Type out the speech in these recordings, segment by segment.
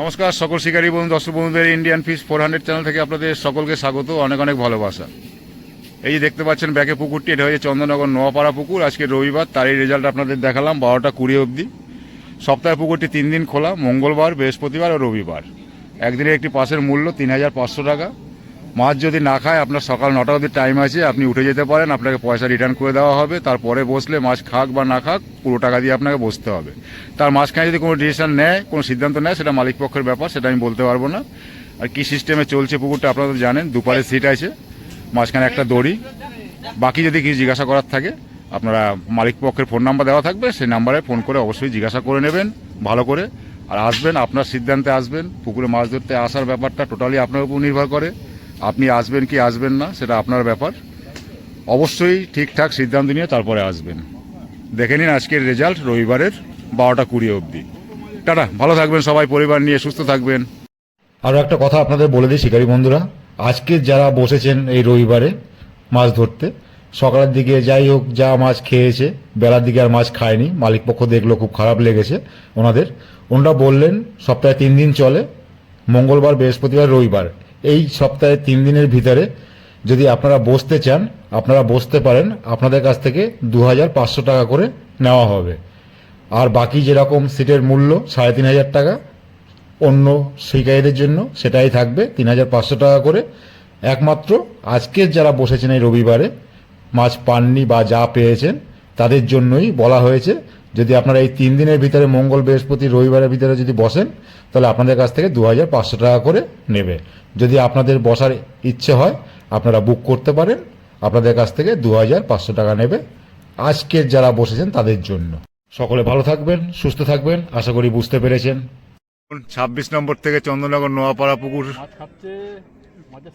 নমস্কার, সকল শিকারী বন্ধু, দর্শক বন্ধুদের Indian fish four hundred channel থেকে আপনাদের সকলকে স্বাগত, অনেক অনেক ভালোবাসা। এই যে দেখতে পাচ্ছেন, ব্যাকে পুকুরটি, এটা হয়েছে চন্দননগর নোয়াপাড়া পুকুর। আজকে রবিবার, তারই রেজাল্ট আপনাদের দেখালাম, বারোটা কুড়ি অবধি। সপ্তাহে পুকুরটি তিন দিন খোলা, মঙ্গলবার, বৃহস্পতিবার ও রবিবার। একদিনের একটি পাশের মূল্য তিন হাজার পাঁচশো টাকা। মাছ যদি না খায়, আপনার সকাল নটা অবধি টাইম আছে, আপনি উঠে যেতে পারেন, আপনাকে পয়সা রিটার্ন করে দেওয়া হবে। তারপরে বসলে মাছ খাক বা না খাক, পুরো টাকা দিয়ে আপনাকে বসতে হবে। তার মাঝখানে যদি কোনো ডিসিশন নেয়, কোনো সিদ্ধান্ত নেয়, সেটা মালিক পক্ষের ব্যাপার, সেটা আমি বলতে পারব না। আর কি সিস্টেমে চলছে পুকুরটা আপনারা তো জানেন দুপারে সিট আছে, মাঝখানে একটা দড়ি। বাকি যদি কিছু জিজ্ঞাসা করার থাকে, আপনারা মালিক পক্ষের ফোন নাম্বার দেওয়া থাকবে, সেই নাম্বারে ফোন করে অবশ্যই জিজ্ঞাসা করে নেবেন, ভালো করে। আর আসবেন, আপনার সিদ্ধান্তে আসবেন, পুকুরে মাছ ধরতে আসার ব্যাপারটা টোটালি আপনার উপর নির্ভর করে। আপনি আসবেন কি আসবেন না, সেটা আপনার ব্যাপার। অবশ্যই ঠিকঠাক সিদ্ধান্ত নিয়ে তারপরে আসবেন। দেখে নিন আজকের রেজাল্ট রবিবারের বারোটা কুড়ি অবধি। টাটা, ভালো থাকবেন সবাই, পরিবার নিয়ে সুস্থ থাকবেন। আরও একটা কথা আপনাদের বলে দিই, শিকারী বন্ধুরা। আজকে যারা বসেছেন এই রবিবারে মাছ ধরতে, সকালের দিকে যাই হোক, যা মাছ খেয়েছে, বেলার দিকে আর মাছ খায়নি, মালিক পক্ষ দেখল, খুব খারাপ লেগেছে ওনাদের। ওনারা বললেন, সপ্তাহে তিন দিন চলে, মঙ্গলবার, বৃহস্পতিবার, রবিবার। এই সপ্তাহে তিন দিনের ভিতরে যদি আপনারা বসতে চান, আপনারা বসতে পারেন, আপনাদের কাছ থেকে দু হাজার পাঁচশো টাকা করে নেওয়া হবে। আর বাকি যেরকম সিটের মূল্য, সাড়ে তিন হাজার টাকা, অন্য শিকারীদের জন্য সেটাই থাকবে, তিন হাজার পাঁচশো টাকা করে। একমাত্র আজকের যারা বসেছেন এই রবিবারে, মাছ পাননি বা যা পেয়েছেন, তাদের জন্যই বলা হয়েছে যদি আপনারা এই তিন দিনের ভিতরে মঙ্গল বৃহস্পতি রবিবারের ভিতরে যদি বসেন তাহলে আপনাদের কাছ থেকে দু হাজার পাঁচশো টাকা করে নেবে। যদি আপনাদের বসার ইচ্ছে হয় আপনারা বুক করতে পারেন আপনাদের কাছ থেকে দু হাজার পাঁচশো টাকা নেবে আজকের যারা বসেছেন তাদের জন্য। সকলে ভালো থাকবেন সুস্থ থাকবেন আশা করি বুঝতে পেরেছেন। ছাব্বিশ নম্বর থেকে চন্দ্রনগর নোয়াপাড়া পুকুর। খাচ্ছে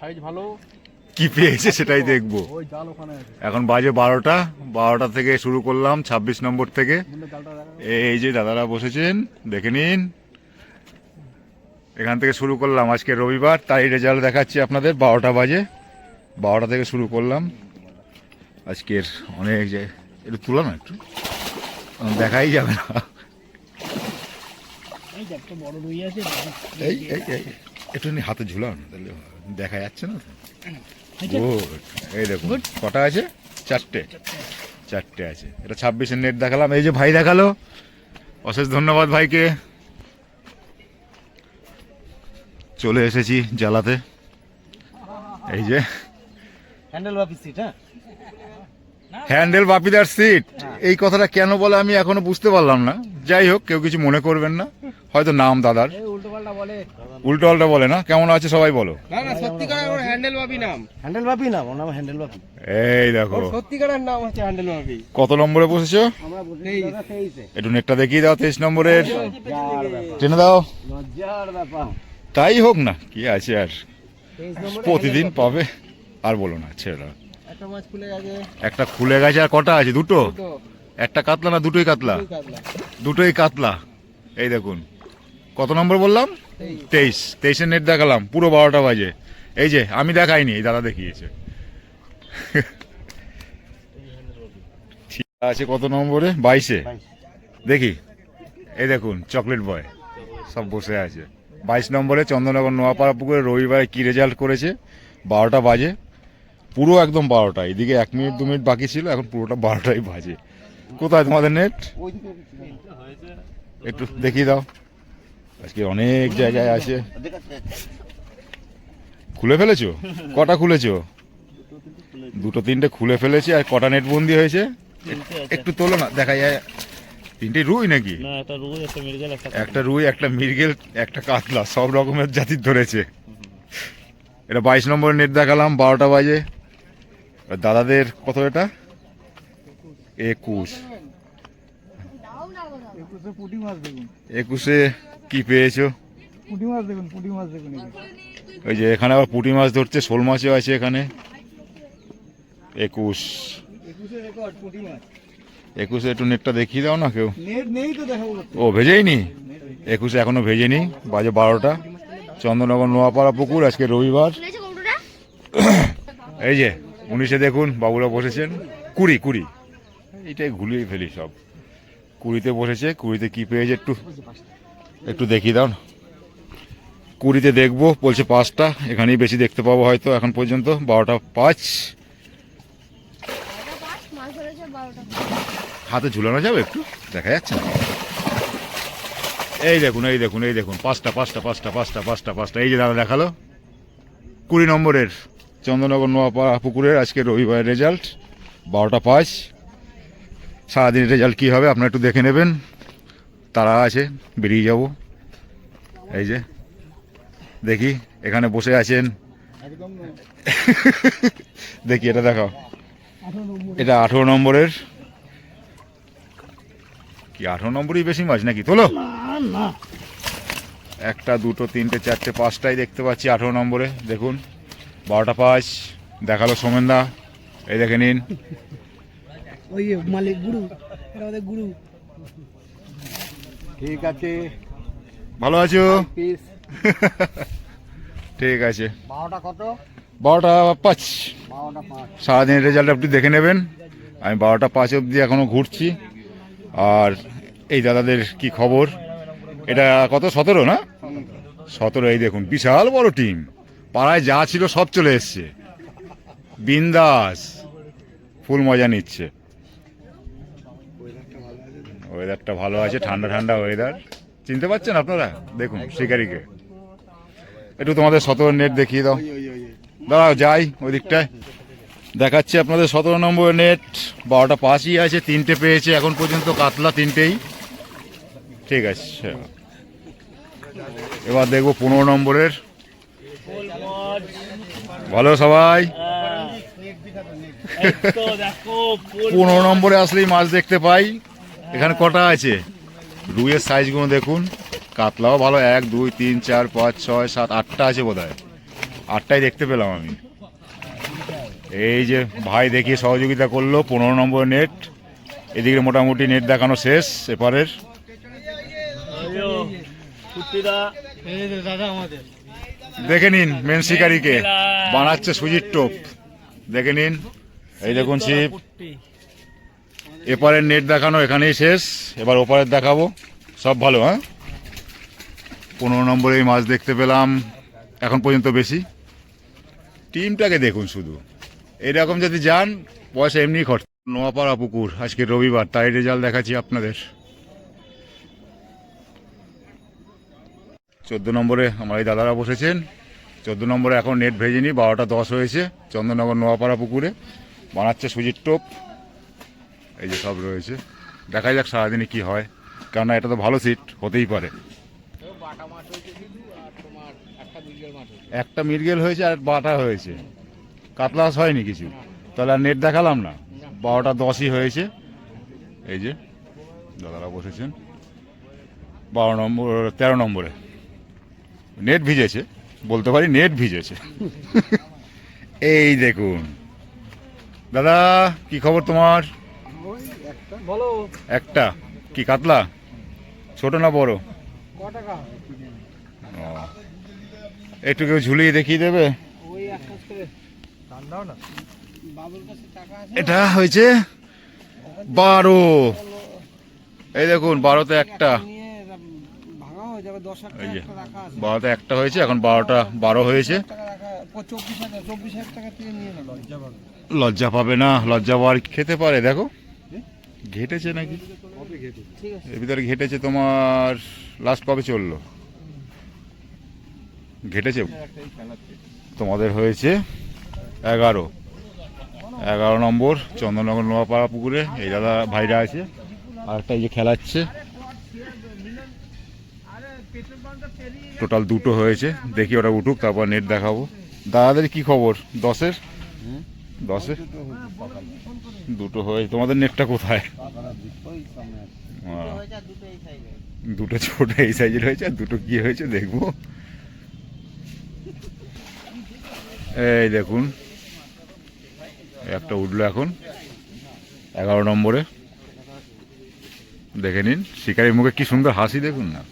সাইজ ভালো। কি পেয়েছে সেটাই দেখব। এখন বাজে বারোটা বারোটা থেকে শুরু করলাম ছাব্বিশ নম্বর থেকে। এই যে দাদারা বসেছেন দেখে নিন। এখান থেকে শুরু করলাম আজকে রবিবার তাই রেজাল্ট দেখাচ্ছি আপনাদের বারোটা বাজে। বারোটা থেকে শুরু করলাম। আজকের অনেক যে একটু তুলো না একটু? দেখাই যাবে না। এই একটা এই হাতে ঝুলাও না তাহলে দেখা যাচ্ছে না তো। ও এই দেখুন কটা আছে? চারটে। চারটে আছে। এটা ছাব্বিশের নেট দেখালাম। এই যে ভাই দেখাল। অশেষ ধন্যবাদ ভাইকে। চলে এসেছি জ্বালাতে। এই যে। হ্যান্ডেল বা সিট হ্যাঁ? হ্যান্ডেল বাপিদার সিট এই কথাটা কেন বলে আমি এখনও বুঝতে পারলাম না। যাই হোক কেউ কিছু মনে করবেন না। হয়তো নাম দাদার। উল্টো পাল্টা বলে। না। কেমন আছে সবাই বলো না না সত্যিকারের ওর হ্যান্ডেল বাপি নাম? হ্যান্ডেল বাপি না ওর নাম হ্যান্ডেল বাপি এই দেখো। সত্যিকারের নাম হচ্ছে হ্যান্ডেল বাপি কত নম্বরে বসেছো? আমরা একটু নেটটা দেখিয়ে দাও তেইশ নম্বরের। টেনে দাও। লজ্জার ব্যাপার। তাই হোক না কি আছে আর? প্রতিদিন পাবে। আর বলো না গেছে। একটা খুলে গেছে আর কটা আছে? দুটো? একটা কাতলা না দুটোই কাতলা? দুটোই কাতলা। এই দেখুন। কত নম্বর বললাম? তেইশ। তেইশের নেট দেখালাম। পুরো বারোটা বাজে। এই যে আমি দেখাইনি এই দাদা দেখিয়েছে। আছে কত নম্বরে? বাইশে? দেখি। এই দেখুন চকলেট বয়। সব বসে আছে। বাইশ নম্বরে চন্দ্রনগর নোয়াপাড়া পুকুরে রবিবারে কি রেজাল্ট করেছে? বারোটা বাজে। পুরো একদম বারোটা। এদিকে এক মিনিট দু মিনিট বাকি ছিল এখন পুরোটা বারোটাই বাজে। কোথায় তোমাদের নেট একটু দেখিয়ে দাও। আজকে অনেক জায়গায় আছে। খুলে ফেলেছো? কটা খুলেছো? দুটো তিনটে খুলে ফেলেছি আর কটা নেট বন্দি হয়েছে? একটু তোলো না দেখা যায়। তিনটে রুই নাকি? একটা রুই একটা মির্গেল একটা একটা রুই একটা মিরগেল একটা কাতলা সব রকমের জাতির ধরেছে। এটা বাইশ নম্বরের নেট দেখালাম বারোটা বাজে। দাদাদের কত এটা? একুশ। একুশে কি পেয়েছ? পুঁটি মাছ দেখুন পুঁটি মাছ দেখুন ওই যে এখানে আবার পুঁটি মাছ ধরছে শোল মাছও আছে এখানে। একুশ। একুশে একটু নেটটা দেখিয়ে দাও না কেউ? ও ভেজেইনি? একুশে এখনও ভেজেনি বাজে বারোটা। চন্দ্রনগর নোয়াপাড়া পুকুর আজকে রবিবার। এই যে উনিশে দেখুন বাবুরা বসেছেন। কুড়ি কুড়ি। এইটাই ঘুলিয়ে ফেলি সব। কুড়িতে বসেছে কুড়িতে কি পেয়েছে একটু একটু দেখিয়ে দাও না। কুড়িতে দেখব, বলছে পাঁচটা, এখানেই বেশি দেখতে পাবো হয়তো এখন পর্যন্ত, বারোটা পাঁচ। হাতে ঝুলানো যাবে একটু? দেখা যাচ্ছে না? এই দেখুন এই দেখুন এই দেখুন, পাঁচটা পাঁচটা পাঁচটা পাঁচটা পাঁচটা পাঁচটা, এই যে দাদা দেখাল। কুড়ি নম্বরের চন্দ্রনগর নোয়াপাড়া পুকুরের আজকে রবিবারের রেজাল্ট বারোটা পাঁচ। সারাদিন রেজাল্ট কী হবে, আপনারা একটু দেখে নেবেন। তারা আছে, বেরিয়ে যাব। এই যে দেখি এখানে বসে আছেন। দেখি এটা দেখাও। এটা আঠেরো নম্বরের। কি আঠেরো নম্বরই বেশি মাছ নাকি? তোলো। না একটা দুটো তিনটে চারটে পাঁচটাই দেখতে পাচ্ছি আঠেরো নম্বরে। দেখুন বারোটা পাঁচ দেখাল সোমেনদা। এই দেখে নিন। ওই মালিক গুরু গুরু। ঠিক আছে। ভালো আছো? পিস ঠিক আছে। বারোটা কত? বারোটা পাঁচ। সারাদিনের রেজাল্ট আপনি দেখে নেবেন। আমি বারোটা পাঁচ অবধি এখনও ঘুরছি। আর এই দাদাদের কি খবর? এটা কত? সতেরো না? সতেরো এই দেখুন বিশাল বড় টিম পাড়ায় যা ছিল সব চলে এসছে। বিন্দাস। ফুল মজা নিচ্ছে। ওয়েদারটা ভালো আছে ঠান্ডা ঠান্ডা ওয়েদার চিনতে পারছেন আপনারা? দেখুন শিকারিকে। একটু তোমাদের সতেরো নেট দেখিয়ে দাও। দাঁড়াও, যাই ওই দিকটায় দেখাচ্ছি আপনাদের সতেরো নম্বর নেট বারোটা পাঁচই আছে, তিনটে পেয়েছে, এখন পর্যন্ত কাতলা তিনটেই। ঠিক আছে। এবার দেখব পনেরো নম্বরের। ভালো সবাই? পনেরো নম্বরে আসলেই মাছ দেখতে পাই। এখানে কটা আছে? রুইয়ের সাইজগুলো দেখুন। কাতলাও ভালো, এক, দুই, তিন, চার, পাঁচ, ছয়, সাত, আটটা আছে বোধ হয় আটটাই দেখতে পেলাম আমি। এই যে ভাই দেখিয়ে সহযোগিতা করল, পনেরো নম্বর নেট এদিকে মোটামুটি নেট দেখানো শেষ, এপারের। দেখে নিন মেন শিকারিকে। বানাচ্ছে সুজির টোপ। দেখে নিন। এই দেখুন শিব। এপারের নেট দেখানো এখানেই শেষ। এবার ওপারের দেখাবো। সব ভালো হ্যাঁ? পনেরো নম্বরে এই মাছ দেখতে পেলাম। এখন পর্যন্ত বেশি। টিমটাকে দেখুন শুধু। এরকম যদি যান, পয়সা এমনি খরচ। নোয়াপাড়া পুকুর, আজকে রবিবার, তাই রেজাল্ট দেখাচ্ছি আপনাদের। চোদ্দ নম্বরে আমার এই দাদারা বসেছেন। চোদ্দ নম্বরে এখন নেট ভেজেনি, বারোটা দশ হয়েছে। চন্দননগর নোয়াপাড়া পুকুরে বানাচ্ছে সুজির টোপ। এই যে সব রয়েছে। দেখা যাক সারাদিনে কি হয়। কেননা এটা তো ভালো সিট হতেই পারে। একটা মির্গেল হয়েছে। আর বাটা হয়েছে। কাতলা হয়নি কিছু? তাহলে আর নেট দেখালাম না? বারোটা দশই হয়েছে। এই যে দাদারা বসেছেন। বারো নম্বর তেরো নম্বরে। নেট ভিজেছে। বলতে পারি নেট ভিজেছে। এই দেখুন। দাদা কি খবর তোমার? বলো। একটা? কি কাতলা? ছোট না বড়। একটু কেউ ঝুলিয়ে দেখিয়ে দেবে? ওই এক কাজ করে। ঠান্ডাও না। বাবুর কাছে টাকা আছে? এটা হয়েছে বারো। এই দেখুন বারোতে একটা। বারোতে একটা হয়েছে এখন বারোটা বারো হয়েছে। লজ্জা পাবে না লজ্জা পাওয়ার খেতে পারে দেখো। ঘেটেছে নাকি? এর ভিতরে ঘেটেছে তোমার লাস্ট কবে চলল? ঘেটেছে? তোমাদের হয়েছে এগারো। এগারো নম্বর চন্দননগর নোয়াপাড়া পুকুরে। এই দাদা ভাইরা আছে আর একটা এই যে খেলাচ্ছে। টোটাল দুটো হয়েছে। দেখি ওটা উঠুক তারপর নেট দেখাবো। দাদাদের কি খবর? দশের? দশের দুটো হয়েছে তোমাদের নেটটা কোথায়? দুটো ছোট এই সাইজের হয়েছে, আর দুটো কি হয়েছে, দেখব। এই দেখুন, একটা উঠল এখন, এগারো নম্বরে। দেখে নিন, শিকারির মুখে কি সুন্দর হাসি, দেখুন না।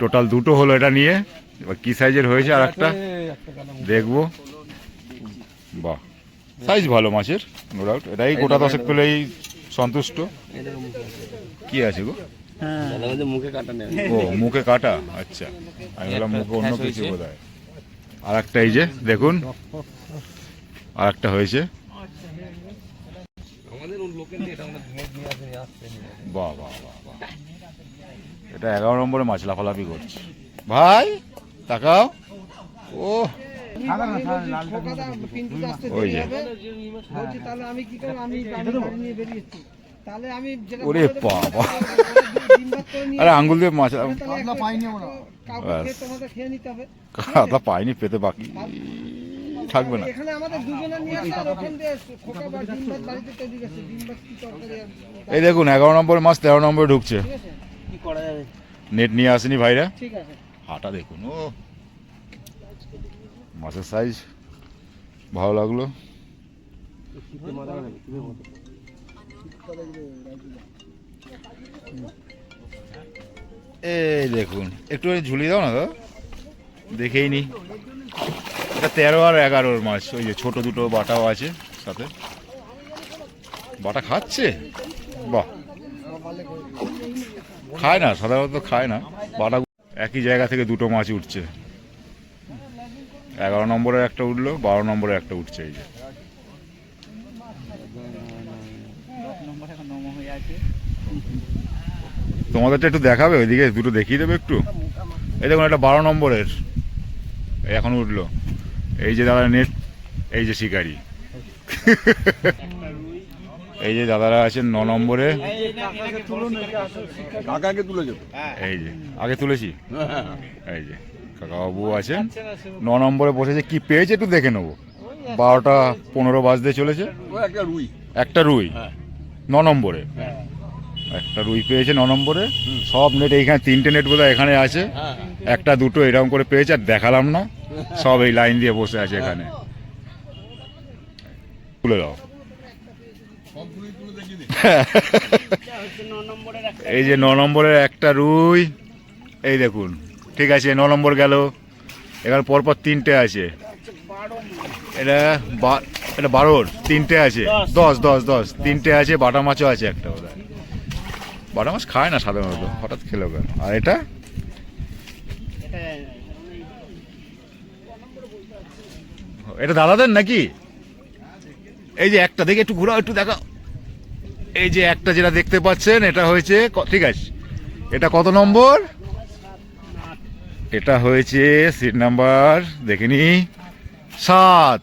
টোটাল দুটো হলো এটা নিয়ে, এবার কি সাইজের হয়েছে আর একটা, দেখব। বাহ। সাইজ ভালো মাছের নো ডাউট এটাই গোটা দশেক পেলেই সন্তুষ্ট। কি আছে গো? কাটা ও মুখে কাটা? আচ্ছা। আমি বললাম মুখে অন্য কিছু হয়েছে। বোধ হয় আর একটা এই যে দেখুন। আর একটা হয়েছে বাহ বাহ বাহ বাহ। এটা এগারো নম্বরে মাছ লাফালাফি করছে। ভাই তাকাও। ও পিন্টুটা আসতে ওই দেরি যে। হবে। বলছি তাহলে আমি কি করব? আমি আমি গাড়ি নিয়ে বেরিয়েছি তাহলে আমি যেটা ওরে বাবা। আরে আঙ্গুল দিয়ে মাছ কাতলা পাইনি পেতে বাকি থাকবে না। এই দেখুন এগারো নম্বরে মাছ তেরো নম্বরে ঢুকছে। ঠিক আছে। কি করা যাবে? নেট নিয়ে আসেনি ভাইরা। ঠিক আছে। হাটা দেখুন ও। মাছের সাইজ ভালো লাগল। এই দেখুন, একটু ঝুলিয়ে দাও না দাদা দেখেই নি। তেরো আর এগারোর মাছ, ওই যে ছোট দুটো বাটাও আছে সাথে। বাটা খাচ্ছে? বাহ। খায় না, সাধারণত খায় না। বাটা একই জায়গা থেকে দুটো মাছ উঠছে। এগারো নম্বরের একটা উঠল বারো নম্বরের একটা উঠছে এই যে। তোমাদেরটা একটু দেখাবে ওইদিকে দুটো দেখিয়ে দেবে একটু? এই দেখুন একটা বারো নম্বরের এখন উঠল। এই যে দাদা নেট এই যে শিকারি। এই যে দাদারা আছেন ন নম্বরে। এই যে আগে তুলেছি? এই যে। কাকাবাবু আছেন ন নম্বরে বসেছে কি পেয়েছে একটু দেখে নেব। বারোটা পনেরো বাজতে চলেছে। একটা রুই। একটা রুই। ন নম্বরে। একটা রুই পেয়েছে ন নম্বরে। সব নেট এইখানে তিনটে নেট বোধহয় এখানে আছে। একটা দুটো এরকম করে পেয়েছে আর দেখালাম না। সব এই লাইন দিয়ে বসে আছে এখানে। তুলে দাও। এই যে ন নম্বরের একটা রুই এই দেখুন। ঠিক আছে, ন নম্বর গেল। এবার পরপর তিনটে আছে। এটা বা- এটা বারোর, তিনটে আছে। দশ দশ দশ, তিনটে আছে, বাটা মাছও আছে একটা বোধহয়। বাটা মাছ খায় না সাধারণত, হঠাৎ খেলো কেন? আর এটা? এটা দাদাদের নাকি? এই যে একটা, দেখে একটু ঘোরাও, একটু দেখাও। এই যে একটা যেটা দেখতে পাচ্ছেন, এটা হয়েছে ঠিক আছে। এটা কত নম্বর? এটা হয়েছে সিট নাম্বার দেখিনি সাত।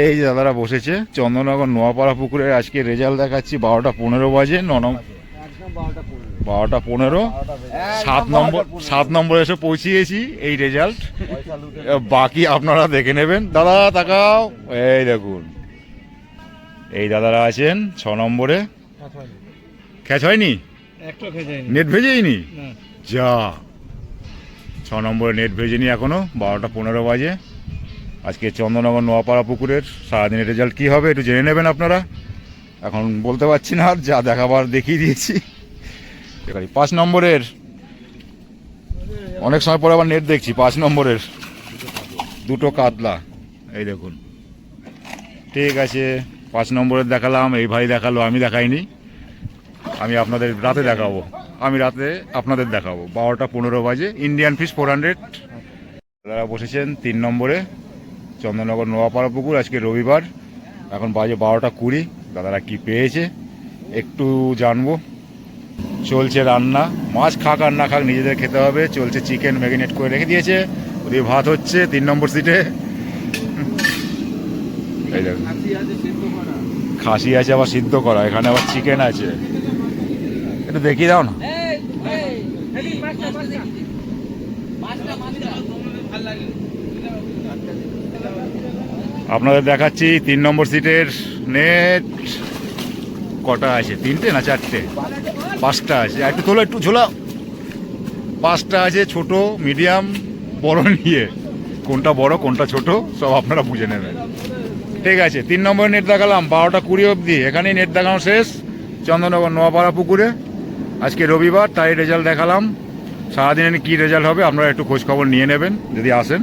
এই যে দাদারা বসেছে চন্দননগর নোয়াপাড়া পুকুরে আজকে রেজাল্ট দেখাচ্ছি বারোটা পনেরো বাজে ন বারোটা পনেরো সাত নম্বর সাত নম্বরে এসে পৌঁছিয়েছি এই রেজাল্ট বাকি আপনারা দেখে নেবেন। দাদা তাকাও। এই দেখুন। এই দাদারা আছেন ছ নম্বরে। খ্যাচ হয়নি। নেট ভেজেইনি না। যা। নম্বরে নেট ভেজেনি এখনও বারোটা পনেরো বাজে। আজকে চন্দননগর নোয়াপাড়া পুকুরের সারাদিনের রেজাল্ট কী হবে একটু জেনে নেবেন আপনারা। এখন বলতে পারছি না আর, যা দেখাবার দেখিয়ে দিয়েছি। পাঁচ নম্বরের, অনেক সময় পরে আবার নেট দেখছি, পাঁচ নম্বরের দুটো কাতলা। এই দেখুন। ঠিক আছে, পাঁচ নম্বরের দেখালাম, এই ভাই দেখাল, আমি দেখাইনি। আমি আপনাদের রাতে দেখাবো। আমি রাতে আপনাদের দেখাবো। বারোটা পনেরো বাজে ইন্ডিয়ান ফিশ ফোর হান্ড্রেড দাদারা বসেছেন তিন নম্বরে, চন্দননগর নোয়াপাড়া পুকুর আজকে রবিবার। এখন বাজে বারোটা কুড়ি, দাদারা কি পেয়েছে একটু জানব। চলছে রান্না, মাছ খাক আর না খাক নিজেদের খেতে হবে। চলছে চিকেন ম্যারিনেট করে রেখে দিয়েছে। ওদিকে ভাত হচ্ছে তিন নম্বর সিটে খাসি আছে আবার সিদ্ধ করা, এখানে আবার চিকেন আছে। একটু দেখিয়ে দাও না। আপনাদের দেখাচ্ছি তিন নম্বর সিটের নেট। কটা আছে? তিনটে না চারটে? পাঁচটা আছে। একটু তোলো, একটু ঝোলাও। পাঁচটা আছে, ছোট, মিডিয়াম, বড় নিয়ে। কোনটা বড়, কোনটা ছোট, সব আপনারা বুঝে নেবেন। ঠিক আছে, তিন নম্বর নেট দেখালাম, বারোটা কুড়ি অবধি। এখানেই নেট দেখানো শেষ। চন্দননগর নোয়াপাড়া পুকুরে। আজকে রবিবার তাই রেজাল্ট দেখালাম। সারাদিনে কী রেজাল্ট হবে, আপনারা একটু খোঁজখবর নিয়ে নেবেন, যদি আসেন।